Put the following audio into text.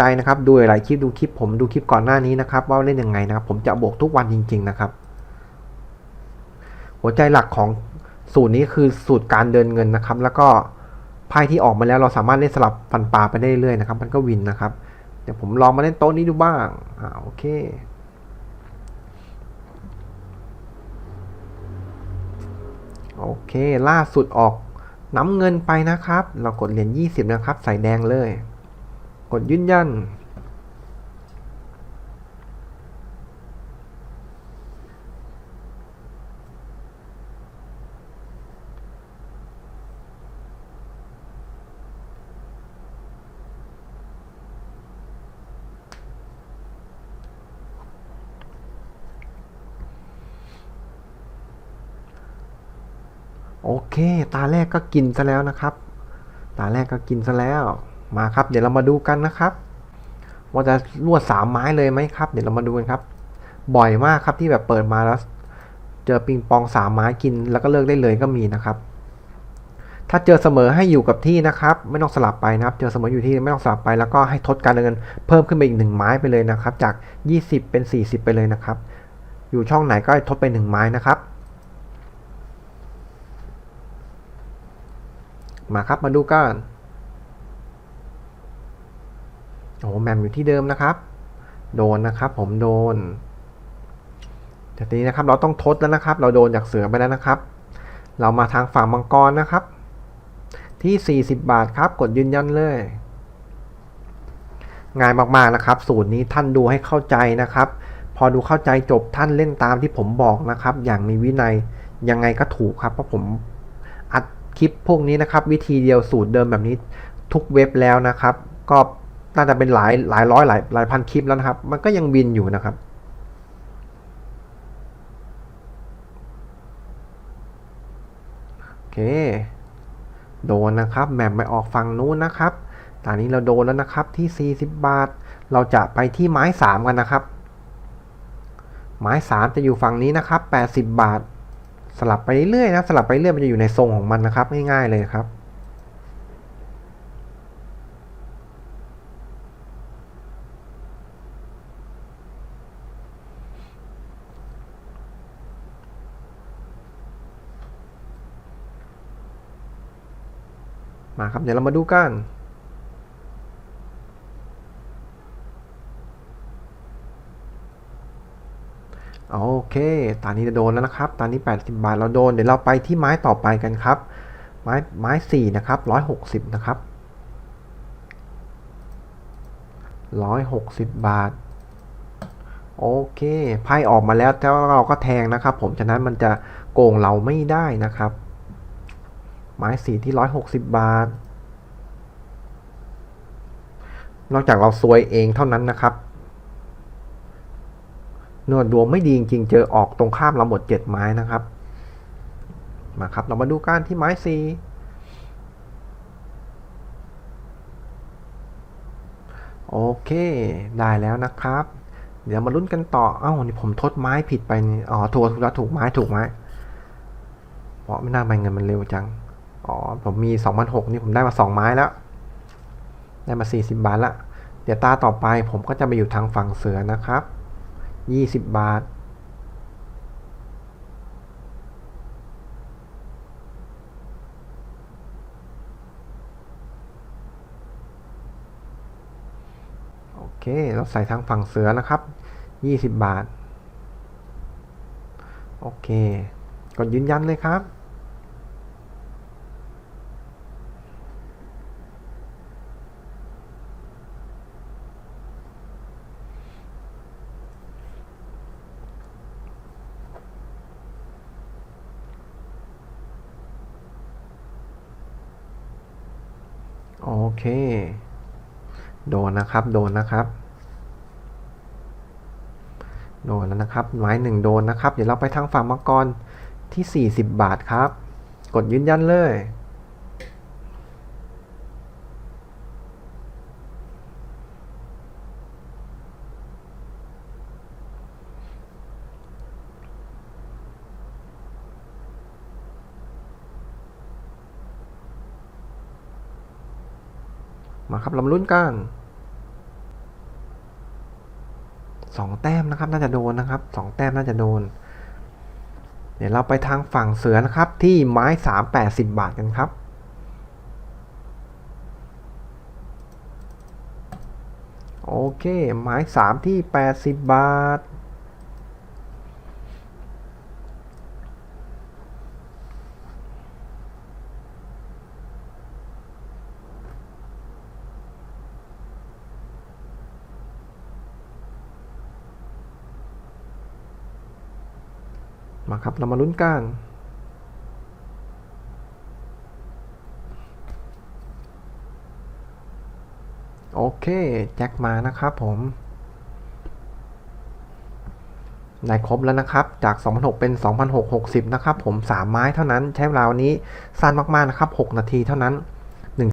ใจนะครับดูหลายคลิปดูคลิปผมดูคลิปก่อนหน้านี้นะครับ ว่าเล่นยังไงนะครับ ผมจะบวกทุกวันจริง ๆ นะครับ หัวใจหลักของสูตรนี้คือสูตรการเดินเงินนะครับ แล้วก็ไพ่ที่ออกมาแล้วเราสามารถเล่นสลับฟันปลาไปได้เรื่อยๆนะครับ มันก็วินนะครับเดี๋ยวผมลองมาเล่นโต๊ะนี้ดูบ้างอ่าโอเคโอเค ล่าสุดออกน้ำเงินไปนะครับ เรากดเหรียญ20 นะครับ ใส่แดงเลย กดยืนยัน โอเค ตาแรกก็กินซะแล้วนะครับ ตาแรกก็กินซะแล้ว มาครับ เดี๋ยวเรามาดูกันนะครับว่าจะรวดสามไม้เลยไหมครับ เดี๋ยวเรามาดูกันครับ บ่อยมากครับที่แบบเปิดมาแล้ว เจอปิงปองสามไม้กินแล้วก็เลิกได้เลยก็มีนะครับ ถ้าเจอเสมอให้อยู่กับที่นะครับ ไม่ต้องสลับไปนะครับ เจอเสมออยู่ที่ไม่ต้องสลับไป แล้วก็ให้ทดการเงินเพิ่มขึ้นไปอีกหนึ่งไม้ไปเลยนะครับ จาก 20 เป็น 40 ไปเลยนะครับ อยู่ช่องไหนก็ทดไปหนึ่งไม้นะครับ มาครับมาดูกัน โอ้แมมอยู่ที่เดิมนะครับ โดนนะครับผมโดนแต่ทีนี้นะครับเราต้องทดแล้วนะครับ เราโดนจากเสือไปแล้วนะครับ เรามาทางฝั่งมังกรนะครับ ที่ 40 บาทครับ กดยืนยันเลยง่ายมากๆนะครับ สูตรนี้ท่านดูให้เข้าใจนะครับ พอดูเข้าใจจบท่านเล่นตามที่ผมบอกนะครับ อย่างมีวินัยยังไงก็ถูกครับ เพราะผมอัดคลิปพวกนี้นะครับ วิธีเดียวสูตรเดิมแบบนี้ทุกเว็บแล้วนะครับ ก็ น่าจะเป็นหลายหลายร้อยหลายหลายพันคลิปแล้วนะครับ มันก็ยังวินอยู่นะครับ โอเค โดนนะครับแม่มไปออกฝั่งนู้นนะครับตอนนี้เราโดนแล้วนะครับที่ 40 บาท เราจะไปที่ไม้ 3 กันนะครับ ไม้ 3 จะอยู่ฝั่งนี้นะครับ 80 บาท สลับไปเรื่อยนะ สลับไปเรื่อยมันจะอยู่ในทรงของมันนะครับ ง่ายๆเลยครับ มาครับ เดี๋ยวเรามาดูกันโอเค ตอนนี้จะโดนแล้วนะครับ ตอนนี้ 80 บาทเราโดน เดี๋ยวเราไปที่ไม้ต่อไปกันครับ ไม้ไม้สี่นะครับ 160 นะครับ 160 บาท โอเค ไพ่ออกมาแล้วแต่ว่าเราก็แทงนะครับ ผม ฉะนั้นมันจะโกงเราไม่ได้นะครับ ไม้สีที่160บาท นอกจากเราซวยเองเท่านั้นนะครับนื้อดวงไม่ดีจริงๆเจอออกตรงข้ามเราหมดเจ็ดไม้นะครับ มาครับ เรามาดูการที่ไม้สีโอเคได้แล้วนะครับ เดี๋ยวมาลุ้นกันต่อ เอ้านี่ผมทดไม้ผิดไปนี่อ๋อถูกถูกแล้วถูกไม้ถูกไม้เพราะไม่น่าไปเงินมันเร็วจัง อ๋อ ผมมีสองพันหกนี่ผมได้มาสองไม้แล้ว ได้มาสี่สิบบาทละ เดี๋ยวตาต่อไปผมก็จะไปอยู่ทางฝั่งเสือนะครับยี่สิบบาท โอเค เราใส่ทางฝั่งเสือนะครับยี่สิบบาท โอเค กดยืนยันเลยครับ โอเค โดนนะครับ โดนนะครับ โดนแล้วนะครับ หมายหนึ่งโดนนะครับ เดี๋ยวเราไปทางฝั่งมังกรที่ 40 บาทครับ กดยืนยันเลย มาครับลำลุ้นกันสองแต้มนะครับ น่าจะโดนนะครับสองแต้มน่าจะโดน เดี๋ยวเราไปทางฝั่งเสือนะครับ ที่ไม้สามแปดสิบบาทกันครับ โอเค ไม้สามที่แปดสิบบาท มาครับ เรามาลุ้นกันโอเค แจ็คมานะครับผมได้ครบแล้วนะครับ จาก2,600เป็น 2,660 นะครับผม 3 ไม้เท่านั้น ใช้เวลาวันนี้สั้นมาก ๆ นะครับ 6 นาทีเท่านั้น